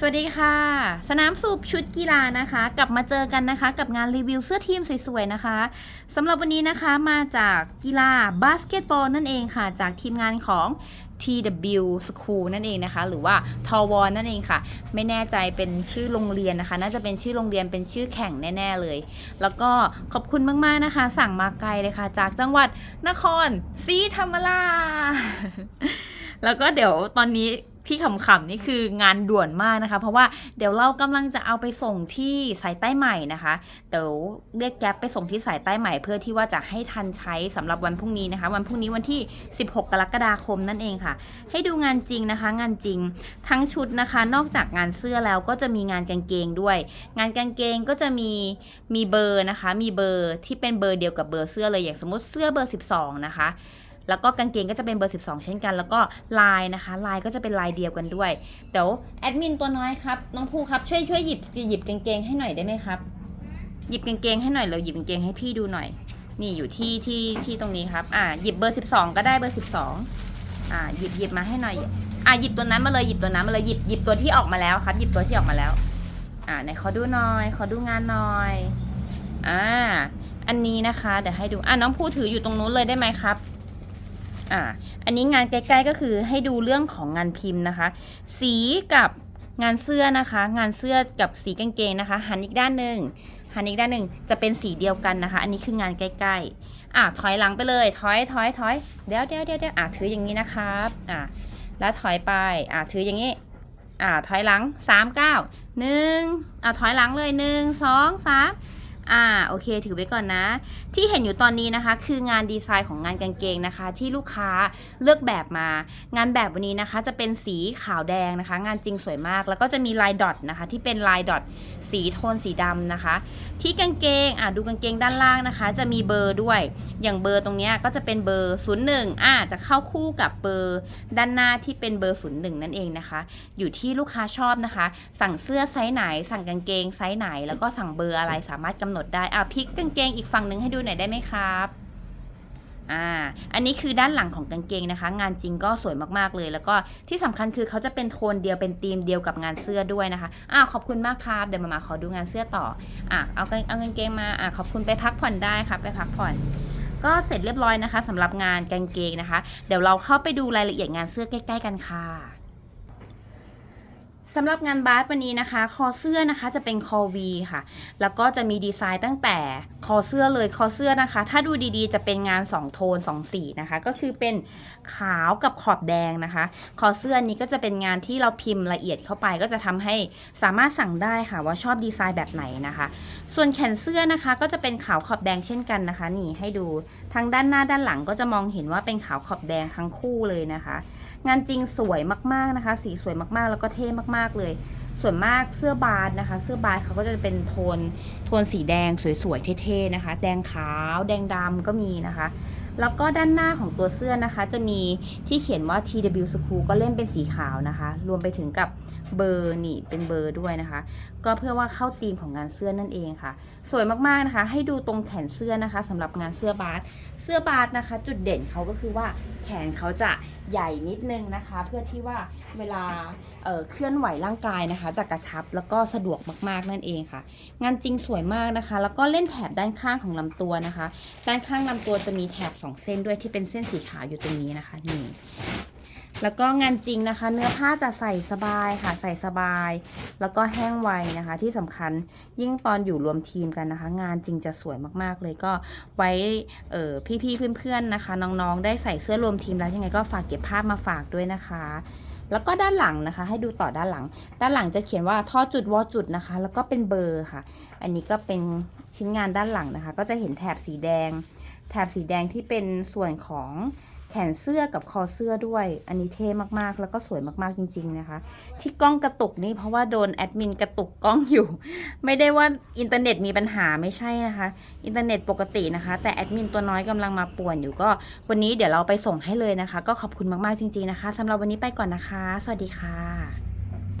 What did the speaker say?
สวัสดีค่ะ สนามสูบชุดกีฬานะคะ กลับมาเจอกันนะคะ กับงานรีวิวเสื้อทีมสวยๆนะคะสำหรับวันนี้นะคะมาจากกีฬาบาสเกตบอลนั่นเองค่ะ จากทีมงานของ TW School นั่นเองนะคะ หรือว่าทวอนนั่นเองค่ะ ไม่แน่ใจเป็นชื่อโรงเรียนนะคะ น่าจะเป็นชื่อโรงเรียนเป็นชื่อแข่งแน่ๆเลย แล้วก็ขอบคุณมากๆนะคะ สั่งมาไกลเลยค่ะ จากจังหวัดนครศรีธรรมราชแล้วก็เดี๋ยวตอนนี้ ที่ขำๆนี่คืองานด่วนมากนะคะ เพราะว่าเดี๋ยวเรากำลังจะเอาไปส่งที่สายใต้ใหม่นะคะเดี๋ยวเรียกแก๊ปไปส่งที่สายใต้ใหม่ เพื่อที่ว่าจะให้ทันใช้สำหรับวันพรุ่งนี้นะคะ วันพรุ่งนี้วันที่ 16 กรกฎาคมนั่นเองค่ะ ให้ดูงานจริงนะคะ งานจริงทั้งชุดนะคะ นอกจากงานเสื้อแล้วก็จะมีงานกางเกงด้วย งานกางเกงก็จะมีมีเบอร์นะคะ มีเบอร์ที่เป็นเบอร์เดียวกับเบอร์เสื้อเลยอย่างสมมติเสื้อเบอร์ 12 นะคะ แล้วก็กางเกงก็จะเป็นเบอร์ 12 เช่นกัน แล้วก็ลายนะคะ ลายก็จะเป็นลายเดียวกันด้วย เดี๋ยวแอดมินตัวน้อยครับ น้องภูครับ ช่วยช่วยหยิบหยิบกางเกงให้หน่อยได้ไหมครับ หยิบกางเกงให้หน่อยเลยหยิบกางเกงให้พี่ดูหน่อย นี่อยู่ที่ที่ที่ตรงนี้ครับ อ่า หยิบเบอร์ 12 ก็ได้เบอร์ 12 อ่า หยิบหยิบมาให้หน่อย อ่าหยิบตัวนั้นมาเลย หยิบตัวนั้นมาเลย หยิบหยิบตัวที่ออกมาแล้วครับ หยิบตัวที่ออกมาแล้ว อ่าไหนขอดูหน่อย ขอดูงานหน่อย อ่า อันนี้นะคะ เดี๋ยวให้ดู อ่าน้องภูถืออยู่ตรงนู้นเลยได้ไหมครับ อ่าอันนี้งานใกล้ๆก็คือให้ดูเรื่องของงานพิมพ์นะคะ สีกับงานเสื้อนะคะ งานเสื้อกับสีกางเกงนะคะ หันอีกด้านหนึ่งหันอีกด้านหนึ่งจะเป็นสีเดียวกันนะคะ อันนี้คืองานใกล้ๆอะถอยหลังไปเลยถอยถอยถอยเดี๋ยวเดี๋ยวเดี๋ยวเดี๋ยวอะถืออย่างนี้นะครับอะแล้วถอยไปอะถืออย่างนี้อะถอยหลังสามเก้าหนึ่งอะถอยหลังเลยหนึ่งสองสาม อ่าโอเค ถือไว้ก่อนนะ ที่เห็นอยู่ตอนนี้นะคะ คืองานดีไซน์ของงานกางเกงนะคะ ที่ลูกค้าเลือกแบบมา งานแบบวันนี้นะคะ จะเป็นสีขาวแดงนะคะ งานจริงสวยมาก แล้วก็จะมีลายดอทนะคะ ที่เป็นลายดอทสีโทนสีดำนะคะ ที่กางเกงอะดูกางเกงด้านล่างนะคะ จะมีเบอร์ด้วย อย่างเบอร์ตรงนี้ก็จะเป็นเบอร์01อะจะเข้าคู่กับเบอร์ด้านหน้าที่เป็นเบอร์01นั่นเองนะคะ อยู่ที่ลูกค้าชอบนะคะ สั่งเสื้อไซส์ไหน สั่งกางเกงไซส์ไหน แล้วก็สั่งเบอร์อะไรสามารถกำหนดได้อะพลิกกางเกงอีกฝั่งหนึ่งให้ดูหน่อยได้ไหมครับอ่าอันนี้คือด้านหลังของกางเกงนะคะ งานจริงก็สวยมากๆเลย แล้วก็ที่สำคัญคือเขาจะเป็นโทนเดียวเป็นธีมเดียวกับงานเสื้อด้วยนะคะอ่าขอบคุณมากครับเดี๋ยวมามาขอดูงานเสื้อต่ออะเอาเอากางเกงมาอะขอบคุณไปพักผ่อนได้ครับไปพักผ่อนก็เสร็จเรียบร้อยนะคะสำหรับงานกางเกงนะคะ เดี๋ยวเราเข้าไปดูรายละเอียดงานเสื้อใกล้ ๆ กันค่ะ สำหรับงานบาสวันนี้นะคะ คอเสื้อนะคะจะเป็นคอ V ค่ะ แล้วก็จะมีดีไซน์ตั้งแต่คอเสื้อเลยคอเสื้อนะคะ ถ้าดูดีๆ จะเป็นงาน 2 โทน 2 สีนะคะ ก็คือเป็นขาวกับขอบแดงนะคะ คอเสื้อนี้ก็จะเป็นงานที่เราพิมพ์ละเอียดเข้าไป ก็จะทำให้สามารถสั่งได้ค่ะว่าชอบดีไซน์แบบไหนนะคะ ส่วนแขนเสื้อนะคะก็จะเป็นขาวขอบแดงเช่นกันนะคะ นี่ให้ดูทั้งด้านหน้าด้านหลังก็จะมองเห็นว่าเป็นขาวขอบแดงทั้งคู่เลยนะคะ งานจริงสวยมากๆนะคะ สีสวยมากๆ แล้วก็เท่มากๆเลย ส่วนมากเสื้อบาสนะคะ เสื้อบาสเขาก็จะเป็นโทนโทนสีแดงสวยๆเท่ๆนะคะ แดงขาว แดงดำก็มีนะคะแล้วก็ด้านหน้าของตัวเสื้อนะคะ จะมีที่เขียนว่า TW School ก็เล่นเป็นสีขาวนะคะ รวมไปถึงกับ เบอร์นี่เป็นเบอร์ด้วยนะคะ ก็เพื่อว่าเข้าธีมของงานเสื้อนั่นเองค่ะ สวยมากๆนะคะ ให้ดูตรงแขนเสื้อนะคะสำหรับงานเสื้อบาสเสื้อบาสนะคะ จุดเด่นเขาก็คือว่าแขนเขาจะใหญ่นิดนึงนะคะ เพื่อที่ว่าเวลาเอ่อเคลื่อนไหวร่างกายนะคะจะกระชับแล้วก็สะดวกมากๆนั่นเองค่ะ งานจริงสวยมากนะคะ แล้วก็เล่นแถบด้านข้างของลำตัวนะคะ ด้านข้างลำตัวจะมีแถบสองเส้นด้วยที่เป็นเส้นสีขาวอยู่ตรงนี้นะคะนี่ แล้วก็งานจริงนะคะ เนื้อผ้าจะใส่สบายค่ะใส่สบาย แล้วก็แห้งไวนะคะ ที่สำคัญยิ่งตอนอยู่รวมทีมกันนะคะ งานจริงจะสวยมากๆเลยก็ไว้เออพี่ๆเพื่อนๆนะคะ น้องๆ ได้ใส่เสื้อรวมทีมแล้วยังไงก็ฝากเก็บภาพมาฝากด้วยนะคะ แล้วก็ด้านหลังนะคะ ให้ดูต่อด้านหลัง ด้านหลังจะเขียนว่าท่อจุดวอจุดนะคะ แล้วก็เป็นเบอร์ค่ะ อันนี้ก็เป็นชิ้นงานด้านหลังนะคะ ก็จะเห็นแถบสีแดง แถบสีแดงที่เป็นส่วนของ แขนเสื้อกับคอเสื้อด้วย อันนี้เท่มากๆ แล้วก็สวยมากๆจริง ๆนะคะ ที่กล้องกระตุกนี่เพราะว่าโดนแอดมินกระตุกกล้องอยู่ ไม่ได้ว่าอินเทอร์เน็ตมีปัญหาไม่ใช่นะคะ อินเทอร์เน็ตปกตินะคะ แต่แอดมินตัวน้อยกำลังมาป่วนอยู่ก็ วันนี้เดี๋ยวเราไปส่งให้เลยนะคะ ก็ขอบคุณมากๆจริง ๆนะคะสำหรับวันนี้ไปก่อนนะคะ สวัสดีค่ะ